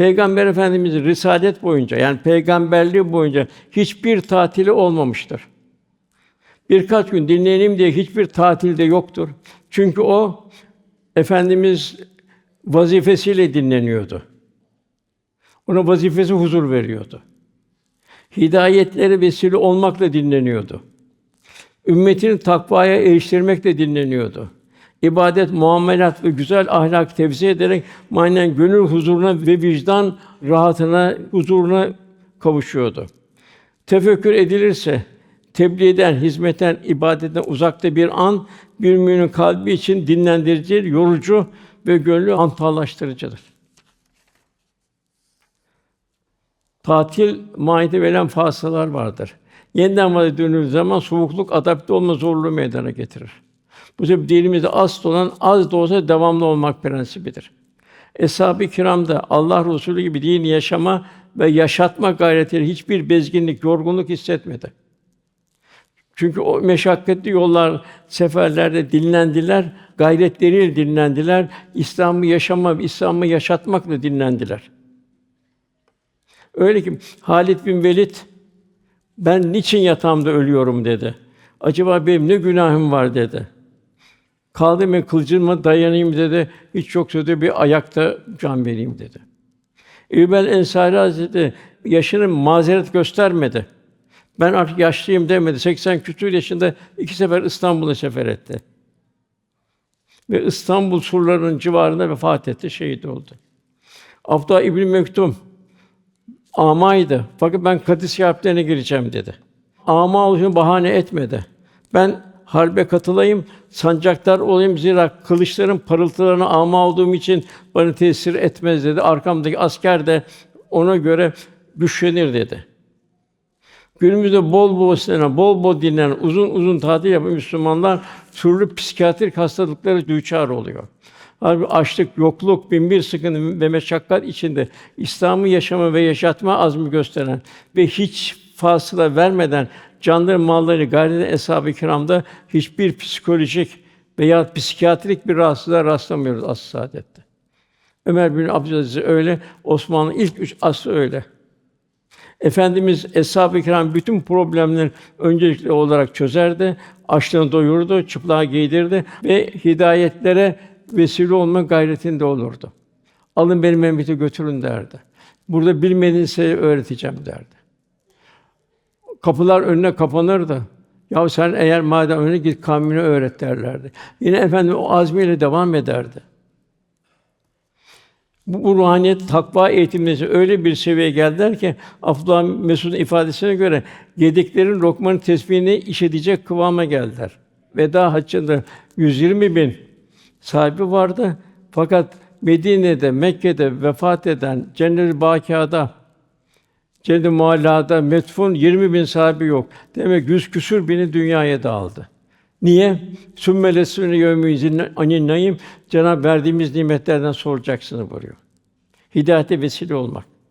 Peygamber Efendimiz'in risalet boyunca yani peygamberliği boyunca hiçbir tatili olmamıştır. Birkaç gün dinleyelim diye hiçbir tatilde yoktur. Çünkü o efendimiz vazifesiyle dinleniyordu. Ona vazifesi huzur veriyordu. Hidayetlere vesile olmakla dinleniyordu. Ümmetini takvaya eriştirmekle dinleniyordu. İbadet, muamelat ve güzel ahlak tevzi ederek manen gönül huzuruna ve vicdan rahatına, huzuruna kavuşuyordu. Tefekkür edilirse tebliğden, hizmetten, ibadetten uzakta bir an bir müminin kalbi için dinlendirici, yorucu ve gönlü antallaştırıcıdır. Tatil maide verilen fasılalar vardır. Yeniden vade dönüldüğü zaman soğukluk adapte olma zorluğu meydana getirir. Bu sebeple dinimizde asıl olan az da olsa devamlı olmak prensibidir. Eshab-ı kiram da Allah Resulü gibi dini yaşama ve yaşatma gayretiyle hiçbir bezginlik, yorgunluk hissetmedi. Çünkü o meşakkatli yollar, seferlerde dinlendiler, gayretleriyle dinlendiler. İslam'ı yaşama, İslam'ı yaşatmakla dinlendiler. Öyle ki Halid bin Velid ben niçin yatağımda ölüyorum dedi. Acaba benim ne günahım var dedi. Kaldım ben kılıcıma dayanayım dedi. Hiç yoksa dedi bir ayakta can vereyim dedi. Eyyubel Ensari Hazretleri yaşının mazeret göstermedi. Ben artık yaşlıyım demedi. 80 küsur yaşında iki sefer İstanbul'a sefer etti. Ve İstanbul surlarının civarında vefat etti, şehit oldu. Abdullah İbn Mektum amaydı. Fakat ben Kadis harplerine gireceğim dedi. Ama oluşunu bahane etmedi. Ben harbe katılayım, sancaktar olayım zira kılıçların parıltılarına ama olduğum için bana tesir etmez dedi. Arkamdaki asker de ona göre güçlenir dedi. Günümüzde bol bol istenen, bol bol dinlenen, uzun uzun tatil yapan Müslümanlar türlü psikiyatrik hastalıklara düçar oluyor. Halbuki açlık, yokluk, binbir sıkıntı ve meşakkat içinde İslam'ı yaşama ve yaşatma azmi gösteren ve hiç fasıla vermeden canları malları gayret eden eshab-ı kiramda hiçbir psikolojik veya psikiyatrik bir rahatsızlığa rastlamıyoruz asr saadette. Ömer bin Abdülaziz öyle, Osmanlı ilk üç asrı öyle. Efendimiz eshab-ı kiram bütün problemleri öncelikli olarak çözerdi, açlığını doyurdu, çıplağı giydirdi ve hidayetlere vesile olma gayretinde olurdu. Alın beni memlekete götürün derdi. Burada bilmediğiniz şeyi öğreteceğim derdi. Kapılar önüne kapanırdı. Ya sen eğer madem önüne git kavmine öğret derlerdi. Yine efendim o azmiyle devam ederdi. Bu, bu ruhaniyet takva eğitimleri öyle bir seviyeye geldiler ki Abdullah Mesud'un ifadesine göre yediklerin lokmanın tesbihini işedecek kıvama geldiler. Veda haccında 120 bin sahibi vardı. Fakat Medine'de, Mekke'de vefat eden Cennet-i Bâkîa'da Cennet-i Muallâ'da metfun 20 bin sahibi yok. Demek yüz küsür bini dünyaya dağıldı. Niye? Sümmelesûne yevmîzin anin naim Cenab verdiğimiz nimetlerden soracaksınız buyuruyor. Hidayete vesile olmak.